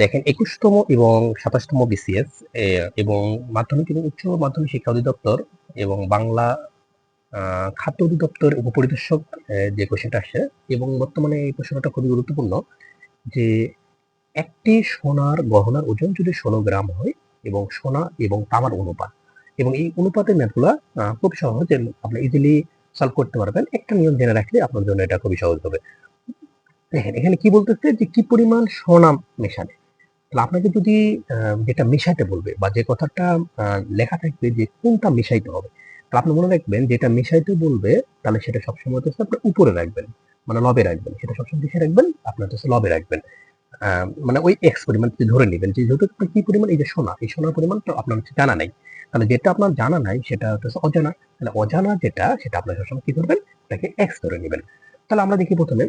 দেখেন, একুশতম এবং সাতাশতম বিসিএস এবং মাধ্যমিক এবং উচ্চ মাধ্যমিক শিক্ষা অধিদপ্তর এবং বাংলা খাদ্য অধিদপ্তর উপপরিদর্শক যে কোশ্চেনটা আসে, এবং বর্তমানে এই প্রশ্নটা খুবই গুরুত্বপূর্ণ যে একটি সোনার গহনার ওজন যদি ষোলো গ্রাম হয় এবং সোনা এবং তামার অনুপাত, এবং এই অনুপাতের ম্যাথগুলো খুব সহজ আপনি ইজিলি সলভ করতে পারবেন। একটা নিয়ম জেনে রাখলে আপনার জন্য এটা খুবই সহজ হবে। দেখেন, এখানে কি বলতেছে যে কি পরিমাণ সোনা মেশাবে? তাহলে আপনাকে যদি যেটা মেশাইতে বলবে বা যে কথাটা লেখা থাকবে যে কোনটা মেশাইতে হবে, তাহলে আপনি মনে রাখবেন যেটা মেশাইতে বলবে, তাহলে সেটা সবসময় হচ্ছে আপনি উপরে রাখবেন মানে লবে রাখবেন। সেটা সবসময় কিসে রাখবেন, আপনার হচ্ছে লবে রাখবেন। মানে ওই এক্স পরিমাণ ধরে নেবেন যে যেহেতু কি পরিমাণ, এই যে সোনা, এই সোনার পরিমাণ তো আপনার হচ্ছে জানা নাই। তাহলে যেটা আপনার জানা নাই, সেটা হচ্ছে অজানা। তাহলে অজানা যেটা, সেটা আপনার সবসময় কি করবেন তাকে এক্স ধরে নেবেন। তাহলে আমরা দেখি প্রথমে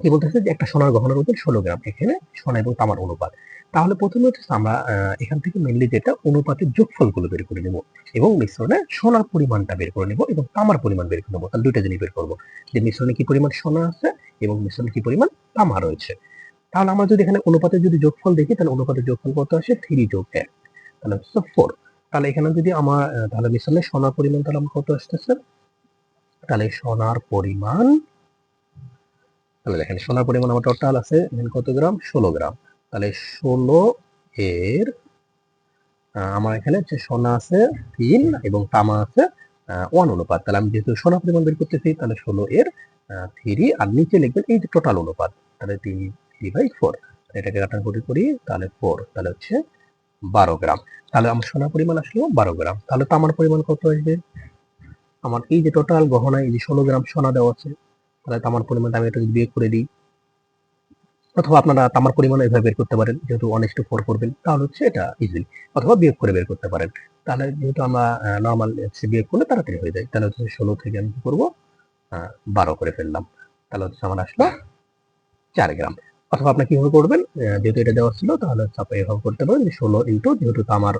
কি বলতেছে যে একটা সোনার গহনার ওজন ষোলো গ্রাম, এখানে সোনা এবং তামার অনুপাত। তাহলে প্রথমে হচ্ছে আমরা এখান থেকে মেনলি যেটা অনুপাতের যোগফলগুলো বের করে নেব এবং মিশ্রণে সোনার পরিমাণটা বের করে নেব এবং তামার পরিমাণ বের করে নেব। তাহলে দুইটা জিনিস বের করব। যে মিশ্রণে কি পরিমাণ সোনা আছে এবং মিশ্রণে কি পরিমাণ তামা রয়েছে। তাহলে আমরা যদি এখানে অনুপাতের যদি যোগফল দেখি, তাহলে অনুপাতের যোগফল কত আসে? থ্রি যোগ এক। তাহলে হচ্ছে ফোর তাহলে এখানে যদি আমার তাহলে মিশ্রণে সোনার পরিমাণ তাহলে আমার কত আসতেছে? তাহলে সোনার পরিমাণ তাহলে দেখেন সোনার পরিমাণ আমার টোটাল আছে কত গ্রাম? ষোলো গ্রাম। তাহলে ষোলো এর আমার এখানে হচ্ছে সোনা আছে তিন এবং তামা আছে ওয়ান অনুপাত। তাহলে আমি যেহেতু সোনা পরিমাণ বের করতেছি, তাহলে ষোলো এর থ্রি, আর নিচে লিখবেন এই যে টোটাল অনুপাত, তাহলে তিন, থ্রি বাই ফোর। এটাকে কাটাকুটি করি তাহলে ফোর তাহলে হচ্ছে বারো গ্রাম। তাহলে আমার সোনার পরিমাণ আসলো বারো গ্রাম। তাহলে তামার পরিমাণ কত আসবে? আমার এই যে টোটাল গহনায় এই যে ষোলো গ্রাম সোনা দেওয়া আছে তাহলে তামার পরিমাণটা আমি এটা যদি বিয়োগ করে দিই, অথবা আপনারা তামার পরিমাণ এভাবে বের করতে পারেন, যেহেতু ওয়ান টু ফোর করবেন, তাহলে হচ্ছে এটা ইজিলি অথবা বিয়োগ করে বের করতে পারেন। তাহলে যেহেতু আমরা নর্মাল বিয়োগ করলে তাড়াতাড়ি হয়ে যায়। তাহলে হচ্ছে ষোলো থেকে আমি কি করব? বারো করে ফেললাম। তাহলে হচ্ছে আমার আসলো চার গ্রাম। অথবা আপনি কীভাবে করবেন? যেহেতু এটা দেওয়া ছিল, তাহলে হচ্ছে আপনি এভাবে করতে পারেন যে ষোলো ইন্টু যেহেতু তামার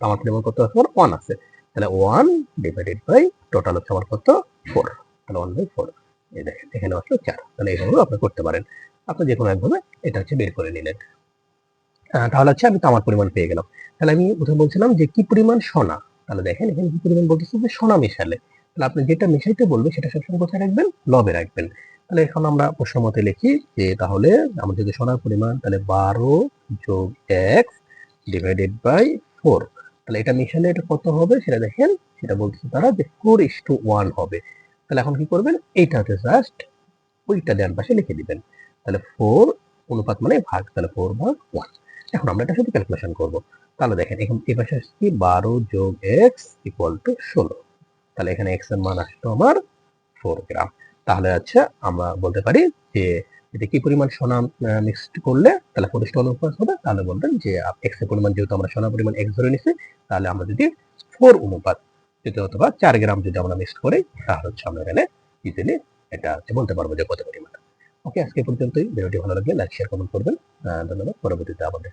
তামার পরিমাণ কত আছে? আমার ওয়ান আছে। তাহলে ওয়ান ডিভাইডেড বাই টোটাল হচ্ছে আমার কত? ফোর তাহলে ওয়ান বাই ফোর দেখেন, এখানে চার। আপনি করতে পারেন। আপনি যে কোনো একভাবে এটা হচ্ছে বের করে নিলেন। তাহলে হচ্ছে আমি তামার পরিমাণ পেয়ে গেলাম। তাহলে আমি প্রথমে বলছিলাম যে কি পরিমাণ সোনা? তাহলে দেখেন, এখানে কি পরিমাণ বলতেছে যে সোনা মেশালে। তাহলে আপনি যেটা মেশাইতে বলবে সেটা সবসময় কোথায় রাখবেন? লবে রাখবেন। তাহলে এখন আমরা প্রশ্ন মতে লিখি যে তাহলে আমার যদি সোনার পরিমাণ তাহলে বারো যোগ এক ডিভাইডেড বাই ফোর তাহলে এটা মিশালে এটা কত হবে? সেটা দেখেন, সেটা বলতেছে তারা যে ফোর ইস টু ওয়ান হবে। তাহলে এখন কি করবেন? এইটা হচ্ছে জাস্ট ওইটা ডান পাশে লিখে দিবেন। তাহলে ফোর অনুপাত মানে ভাগ, তাহলে ফোর ভাগ ওয়ান এখন আমরা এটা শুধু ক্যালকুলেশন করব। তাহলে দেখেন, এখন এই পাশে আসছে, বারো যোগ এক্স ইকুয়াল টু ষোলো। তাহলে এখানে এক্সের মান আসতো আমার ফোর গ্রাম। তাহলে আচ্ছা আমরা বলতে পারি যে এটা কি পরিমাণ সোনা মিক্সড করলে? তাহলে পরিষ্ঠ অনুপাত হবে। তাহলে বলবেন যে এক্সের পরিমাণ যেহেতু আমরা সোনা পরিমাণ এক্স ধরে নিছি, তাহলে আমরা যদি ফোর অনুপাত যদি অথবা চার গ্রাম যদি আমরা মিক্সড করি, তাহলে হচ্ছে আমরা এখানে ইজিলি এটা বলতে পারব যে কত পরিমাণ। ওকে আজকে পর্যন্তই। ভিডিওটি ভালো লাগলে লাইক শেয়ার কমেন্ট করবেন। ধন্যবাদ। পরবর্তীতে আমাদের